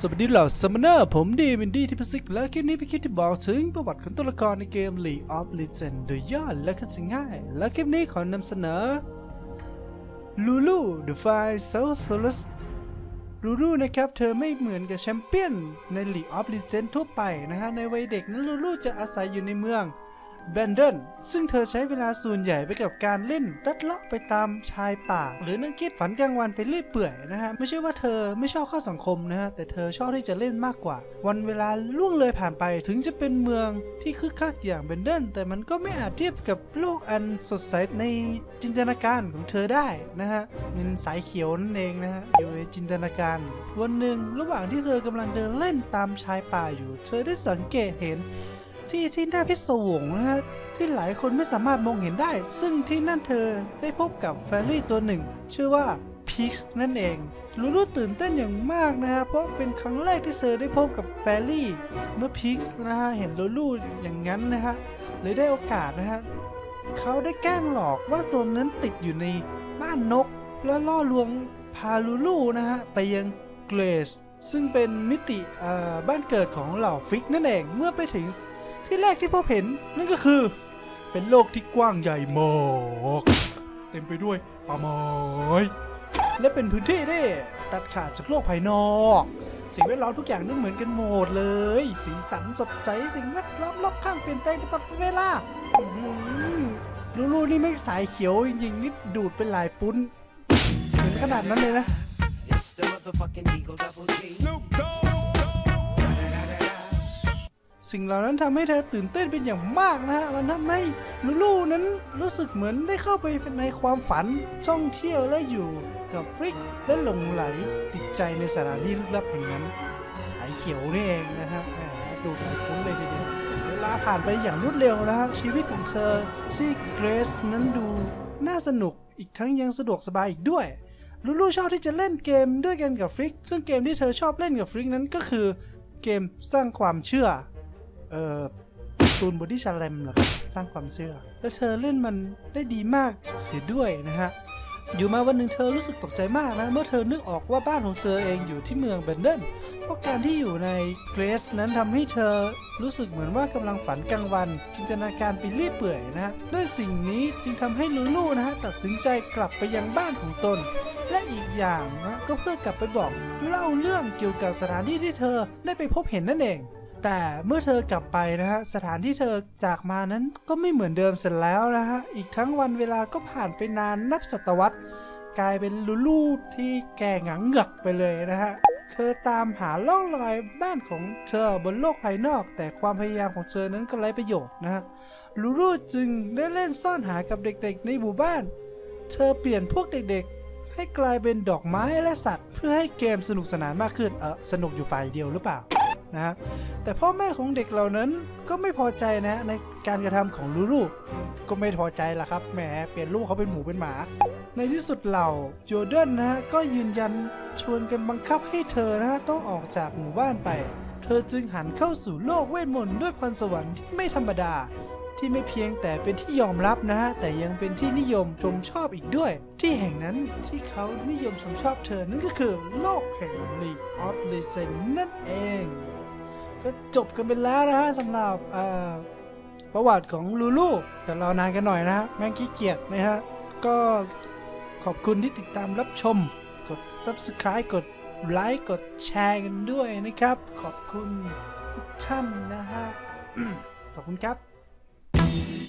สวัสดีเหล่าซัมมอนเนอร์ ผมดีมินดี้ที่พิสิกและคลิปนี้เป็นคลิปที่บอกถึงประวัติของตัวละครในเกม League of Legends โดยย่อและก็จง่าย และคลิปนี้ขอนำเสนอ Lulu The Fire South Solus ลูลูนะครับ เธอไม่เหมือนกับแชมเปี้ยนใน League of Legends ทั่วไปนะฮะ ในวัยเด็กนั้นลูลูจะอาศัยอยู่ในเมือง แบนเดนซึ่งเธอใช้เวลาส่วนใหญ่ไปกับการเล่นรัดเลาะไปตามชายป่า หรือนั่งคิดฝันกลางวันไปเรื่อยเปื่อยนะฮะ ไม่ใช่ว่าเธอไม่ชอบเข้าสังคมนะฮะ แต่เธอชอบที่จะเล่นมากกว่า วันเวลาล่วงเลยผ่านไปถึงจะเป็นเมืองที่คึกคักอย่างแบนเดนแต่มันก็ไม่อาจเทียบกับโลกอันสดใสในจินตนาการของเธอได้นะฮะเป็นสายเขียวนั่นเองนะฮะอยู่ในจินตนาการ วันหนึ่งระหว่างที่เธอกำลังเดินเล่นตามชายป่าอยู่ เธอได้สังเกตเห็น ที่ที่น่าพิศวงนะฮะที่หลายคนไม่สามารถมองเห็นได้ ซึ่งที่นั่นเธอได้พบกับแฟรี่ตัวหนึ่ง ชื่อว่าพีชนั่นเองลูลูตื่นเต้นอย่างมากนะฮะ เพราะเป็นครั้งแรกที่เธอได้พบกับแฟรี่ เมื่อพีชนะฮะ เห็นลูลูอย่างนั้นนะฮะเลยได้โอกาสนะฮะเขาได้แกล้งหลอกว่าตัวนั้นติดอยู่ในบ้านนก และล่อลวงพาลูลูนะฮะ ไปยังเกรสซึ่งเป็นมิติอ่อบ้านเกิดของเหล่าฟิกนั่นเองเมื่อไปถึง ที่แรกที่พบเห็นนั่นก็คือ เป็นโลกที่กว้างใหญ่มากเต็มไปด้วยป่าไม้และเป็นพื้นที่ที่ตัดขาดจากโลกภายนอก สิ่งแวดล้อมทุกอย่างนั้นเหมือนกันหมดเลย สีสันสดใสสิ่งแวดล้อมรอบข้างเปลี่ยนแปลงไปตลอดเวลาอื้อหือลูๆนี่ไม่สายเขียวจริงๆนี่ดูดเป็นลายปุ้นถึงขนาดนั้นเลยนะ สิ่งเหล่านั้นทำให้เธอตื่นเต้นเป็นอย่างมากนะฮะ มันทำให้ลูลูนั้นรู้สึกเหมือนได้เข้าไปในความฝันท่องเที่ยวและอยู่กับฟริกและหลงไหลติดใจในสถานที่ลึกลับแห่งนั้น สายเขียวนี่เองนะครับดูหลายคุ้นเลยทีเดียวเวลาผ่านไปอย่างรวดเร็วนะฮะชีวิตของเธอที่เกรซนั้นดูน่าสนุกอีกทั้งยังสะดวกสบายอีกด้วยลูลูชอบที่จะเล่นเกมด้วยกันกับฟริก ซึ่งเกมที่เธอชอบเล่นกับฟริกนั้นก็คือเกมสร้างความเชื่อ เอ่อตูนบอดี้ชาเลมเหรอครับสร้างความเชื่อ แล้วเธอเล่นมันได้ดีมากเสียด้วยนะฮะ อยู่มาวันหนึ่งเธอรู้สึกตกใจมากนะ เมื่อเธอนึกออกว่าบ้านของเธอเองอยู่ที่เมืองเบนเดนเพราะการที่อยู่ในเกรสนั้นทำให้เธอรู้สึกเหมือนว่ากำลังฝันกลางวัน จินตนาการไปเรื่อยเปื่อยนะฮะด้วยสิ่งนี้จึงทำให้ลูลูนะฮะตัดสินใจกลับไปยังบ้านของตน และอีกอย่างนะก็เพื่อกลับไปบอกเล่าเรื่องเกี่ยวกับสถานที่ที่เธอได้ไปพบเห็นนั่นเอง แต่เมื่อเธอกลับไปนะฮะ สถานที่เธอจากมานั้นก็ไม่เหมือนเดิมเสร็จแล้วนะฮะ อีกทั้งวันเวลาก็ผ่านไปนานนับศตวรรษ กลายเป็นลูลูที่แก่หงังเหงึกไปเลยนะฮะ เธอตามหาล่องรอยบ้านของเธอบนโลกภายนอก แต่ความพยายามของเธอนั้นก็ไร้ประโยชน์นะฮะ ลูลูจึงได้เล่นซ่อนหากับเด็กๆในหมู่บ้าน เธอเปลี่ยนพวกเด็กๆ ให้กลายเป็นดอกไม้และสัตว์ เพื่อให้เกมสนุกสนานมากขึ้น เออสนุกอยู่ฝ่ายเดียวหรือเปล่า นะแต่พ่อแม่ของเด็กเหล่านั้นก็ไม่พอใจนะในการกระทำของลูลูก็ไม่พอใจละครับแหมเปลี่ยนลูกเขาเป็นหมูเป็นหมา ในที่สุดเหล่าโจเดนนะฮะก็ยืนยันชวนกันบังคับให้เธอนะฮะต้องออกจากหมู่บ้านไป เธอจึงหันเข้าสู่โลกเวทมนต์ด้วยพรสวรรค์ที่ไม่ธรรมดา ที่ไม่เพียงแต่เป็นที่ยอมรับนะฮะแต่ยังเป็นที่นิยมชมชอบอีกด้วย ที่แห่งนั้นที่เขานิยมชมชอบเธอนั่นก็คือโลกแห่ง League of Legends นั่นเอง ก็จบกันไปแล้วนะฮะสำหรับประวัติของลูลูแต่รอนานกันหน่อยนะฮะแม่งขี้เกียจนะฮะ ก็ขอบคุณที่ติดตามรับชม กด Subscribe กดไลค์กดแชร์กันด้วยนะครับ ขอบคุณทุกท่านนะฮะ ขอบคุณครับ